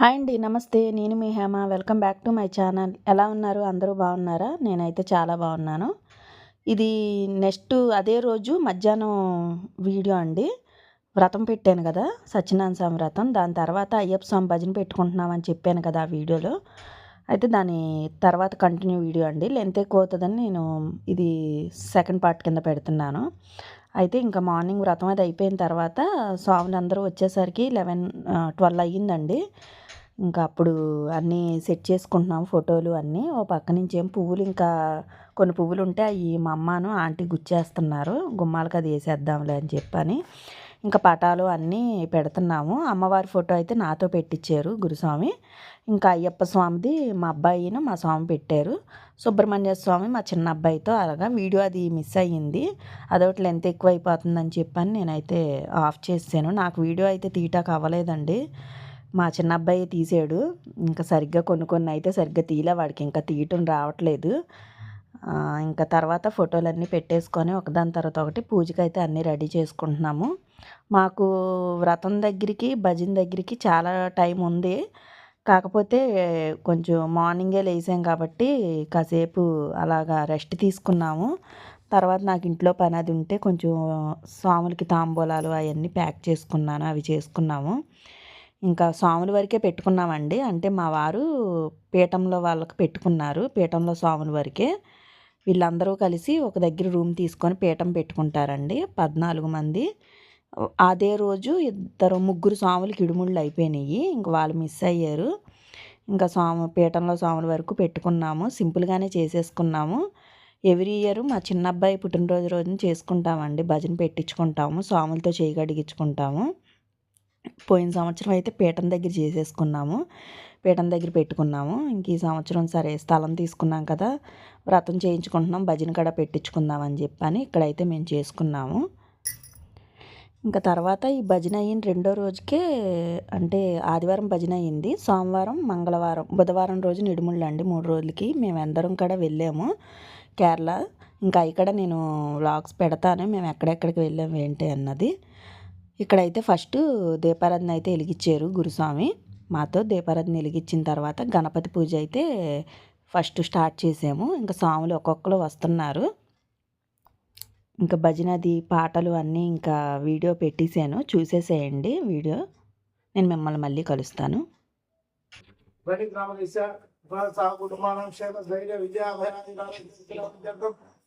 Hi అండి నమస్తే. నేను మీ Hema. Welcome back to my channel. ఎలా ఉన్నారు? అందరూ బాగున్నారా? నేనైతే చాలా బాగున్నాను. ఇది నెక్స్ట్ అదే రోజు మధ్యాహ్నం వీడియో అండి. వ్రతం పెట్టాను కదా సత్యనారాయణ స్వామి వ్రతం. దాని తర్వాత అయ్యప్ప స్వామి భజన పెట్టుకుంటున్నామని చెప్పాను కదా ఆ వీడియోలో. అయితే దాని తర్వాత కంటిన్యూ వీడియో అండి. లెంత్ ఎక్కువ అవుతుందని నేను ఇది సెకండ్ పార్ట్ కింద పెడుతున్నాను. అయితే ఇంకా మార్నింగ్ వ్రతం అది అయిపోయిన తర్వాత స్వాములు అందరూ వచ్చేసరికి లెవెన్ ట్వెల్వ్ అయ్యిందండి. ఇంకా అప్పుడు అన్నీ సెట్ చేసుకుంటున్నాం ఫోటోలు అన్నీ. ఓ పక్క నుంచి ఏం పువ్వులు ఇంకా కొన్ని పువ్వులు ఉంటే అవి మా అమ్మను ఆంటీ గుచ్చేస్తున్నారు. గుమ్మాలకు అది వేసేద్దాంలే అని చెప్పని ఇంకా పటాలు అన్నీ పెడుతున్నాము. అమ్మవారి ఫోటో అయితే నాతో పెట్టించారు గురుస్వామి. ఇంకా అయ్యప్ప స్వామిది మా అబ్బాయిను మా స్వామి పెట్టారు. సుబ్రహ్మణ్య స్వామి మా చిన్న అబ్బాయితో అలాగా వీడియో అది మిస్ అయ్యింది. అదొకటి లెంత్ ఎక్కువ అయిపోతుందని చెప్పని నేనైతే ఆఫ్ చేసాను నాకు వీడియో అయితే తీయటానికి అవ్వలేదండి. మా చిన్న అబ్బాయి తీసాడు. ఇంకా సరిగ్గా కొన్ని కొన్ని అయితే సరిగ్గా తీయలే వాడికి ఇంకా తీయటం రావట్లేదు. ఇంకా తర్వాత ఫోటోలన్నీ పెట్టేసుకొని ఒకదాని తర్వాత ఒకటి పూజకి అయితే అన్నీ రెడీ చేసుకుంటున్నాము. మాకు వ్రతం దగ్గరికి భజన దగ్గరికి చాలా టైం ఉంది. కాకపోతే కొంచెం మార్నింగే లేసాం కాబట్టి కాసేపు అలాగా రెస్ట్ తీసుకున్నాము. తర్వాత నాకు ఇంట్లో పని అది ఉంటే కొంచెం స్వాములకి తాంబూలాలు అవన్నీ ప్యాక్ చేసుకున్నాను అవి చేసుకున్నాము. ఇంకా స్వాముల వరకే పెట్టుకున్నామండి. అంటే మా వారు పీఠంలో వాళ్ళకి పెట్టుకున్నారు. పీఠంలో స్వాముల వరకే. వీళ్ళందరూ కలిసి ఒక దగ్గర రూమ్ తీసుకొని పీఠం పెట్టుకుంటారండి. పద్నాలుగు మంది. అదే రోజు ఇద్దరు ముగ్గురు స్వాములకి ఇడుముళ్ళు అయిపోయినాయి. ఇంక వాళ్ళు మిస్ అయ్యారు. ఇంకా స్వామి పీఠంలో స్వాముల వరకు పెట్టుకున్నాము. సింపుల్గానే చేసేసుకున్నాము. ఎవ్రీ ఇయర్ మా చిన్న అబ్బాయి పుట్టినరోజు రోజున చేసుకుంటామండి. భజన పెట్టించుకుంటాము. స్వాములతో చేయగడిగించుకుంటాము పోయిన సంవత్సరం అయితే పీఠం దగ్గర చేసేసుకున్నాము. పీఠం దగ్గర పెట్టుకున్నాము. ఇంక ఈ సంవత్సరం సరే స్థలం తీసుకున్నాం కదా వ్రతం చేయించుకుంటున్నాం భజన కడ పెట్టించుకుందాం అని చెప్పని ఇక్కడైతే మేము చేసుకున్నాము. ఇంకా తర్వాత ఈ భజన అయిన రెండో రోజుకే అంటే ఆదివారం భజన అయింది. సోమవారం మంగళవారం బుధవారం రోజు నిడుముళ్ళు అండి. మూడు రోజులకి మేము అందరం కూడా వెళ్ళాము కేరళ. ఇంకా ఇక్కడ నేను వ్లాగ్స్ పెడతాను. మేము ఎక్కడెక్కడికి వెళ్ళాము ఏంటి అన్నది. ఇక్కడైతే ఫస్ట్ దీపారాధన అయితే వెలిగించారు గురుస్వామి. మాతో దీపారాధన వెలిగించిన తర్వాత గణపతి పూజ అయితే ఫస్ట్ స్టార్ట్ చేసాము. ఇంకా స్వాములు ఒక్కొక్కరు వస్తున్నారు. ఇంకా భజనది పాటలు అన్నీ ఇంకా వీడియో పెట్టేసాను చూసేసేయండి వీడియో. నేను మిమ్మల్ని మళ్ళీ కలుస్తాను.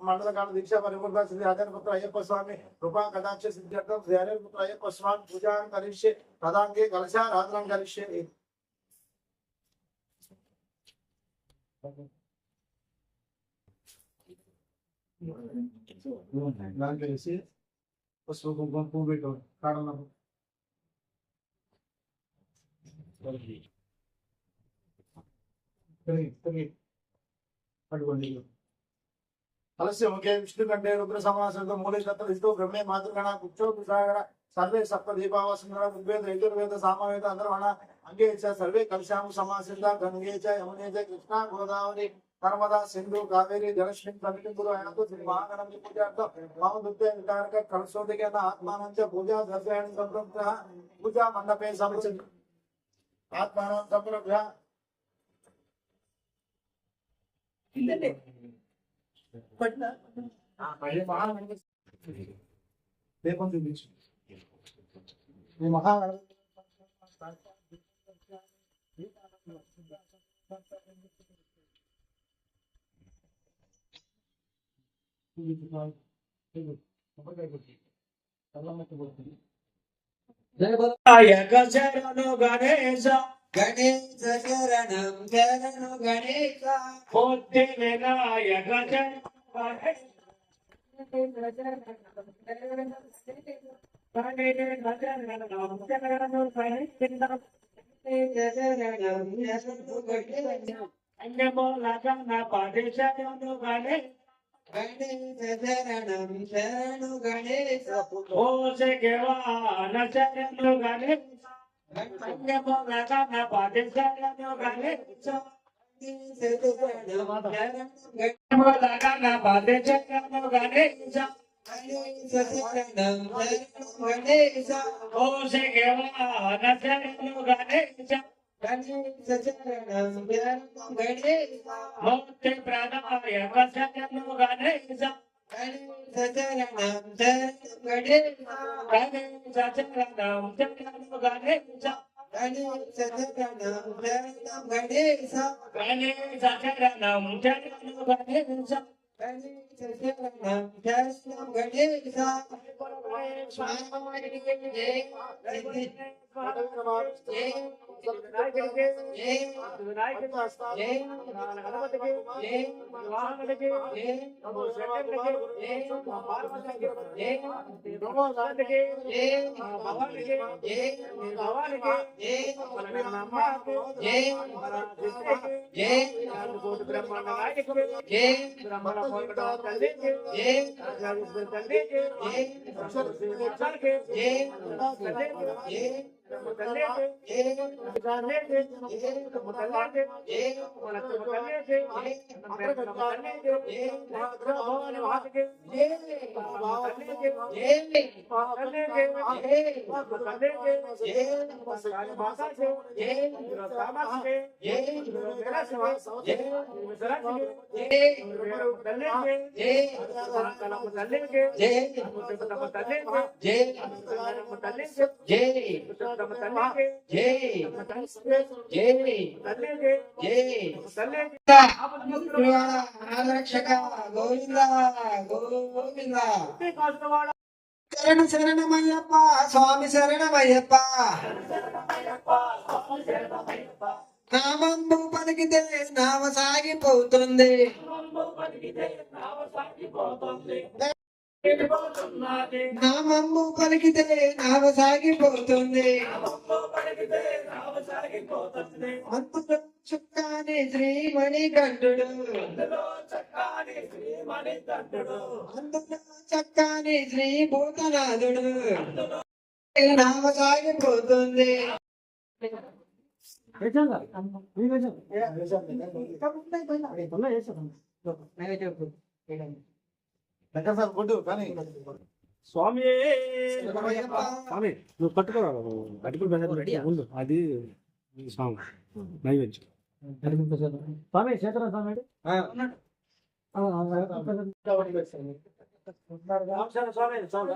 మండలకాల దీక్ష పరిపూర్ణ శ్రీ ఆచార్యపుత్ర అయ్యప్ప స్వామి కృపా కటాక్ష సిద్ధ్యర్థం శ్రీ హరిపుత్ర అయ్యప్ప స్వామి పూజా కరిష్యే తదాంగే కలశ రాత్రం కరిష్యే దాంట్లో వేసి పసుపు కుంకుమ పువ్వు పెట్టు కాడన పట్టుకోండి కలస్య ముఖే విష్ణు కంటే రుద్ర సమాసంతో మూలేశ్వర తత్వ బ్రహ్మే మాతృగణ కుచ్చో సాగర. సర్వే సప్త దీపావసుందర ఋగ్వేద యజుర్వేద సామవేద అందర్వణ అంగే సర్వే కలిశాము సమాసిత గంగేచ యమునేచ యమునే కృష్ణ గోదావరి. నర్మదా సింధు కావేరి జలస్మిన్ ప్రమితి గురు అయనకు శ్రీ మహాగణపతి పూజార్థం మమ దుర్గే వికారక కలశోదికేన ఆత్మానం పూజా ద్రవ్యాన్ని సంప్రభ్య పూజా మండపే సమృద్ధి ఆత్మానం సంప్రభ్య దీపం చూపించు. ఈ మహాగణపతి శరణు గణేశ. గణేశ శరణం శరణు గణేశ మూర్తి వినాయక శరణు శరణం గణేశ. ఓ శరణు గణేశ. ప్రాణం యొక్క సత్యము గణేశం Ganesh, Ganesh, Ganesh, Ganesh, Ganesh, Ganesh, Ganesh, Ganesh, Ganesh, Ganesh, Ganesh, Ganesh, Ganesh, Ganesh, Ganesh, जय ब्रह्मण Yeah. مطلقة مطلقة مطلقة مطلقة مطلقة శరణ శరణమయ్యప్ప స్వామి శరణమయ్యప్ప. నామంబు పలికితే నామ సాగిపోతుంది. నామమ్ము పలికితే నావ సాగిపోతుంది. అందులో శ్రీమణి గంటుడు అందులో చక్కాని శ్రీ భూతనాథుడు. నావ సాగిపోతుంది. నిజంగా శంకర్ సార్ కానీ స్వామి! స్వామి నువ్వు పట్టుకోరా అటుకులు ప్రసాదం ముందు. అది స్వామి. నైవేద్యం. స్వామి చేతరా స్వామి స్వామి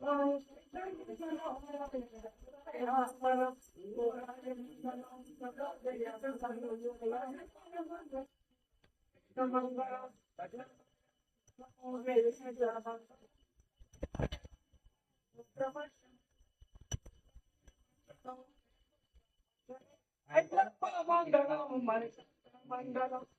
I love Mandalam, Mandalam.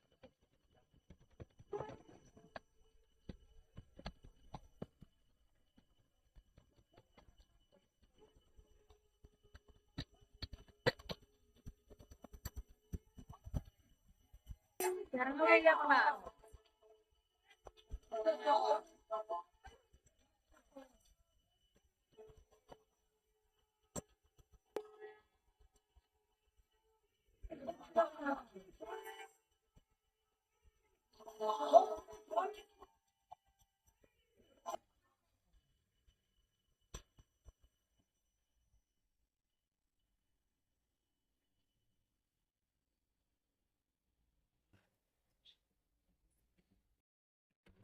Jarang ya Pak. Oh,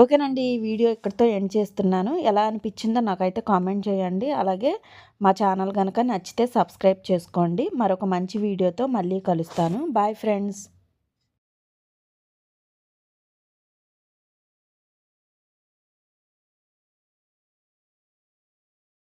ఓకేనండి ఈ వీడియో ఇక్కడితో ఎండ్ చేస్తున్నాను. ఎలా అనిపించిందో నాకైతే కామెంట్ చేయండి. అలాగే మా ఛానల్ కనుక నచ్చితే సబ్స్క్రైబ్ చేసుకోండి. మరొక మంచి వీడియోతో మళ్ళీ కలుస్తాను. Bye friends.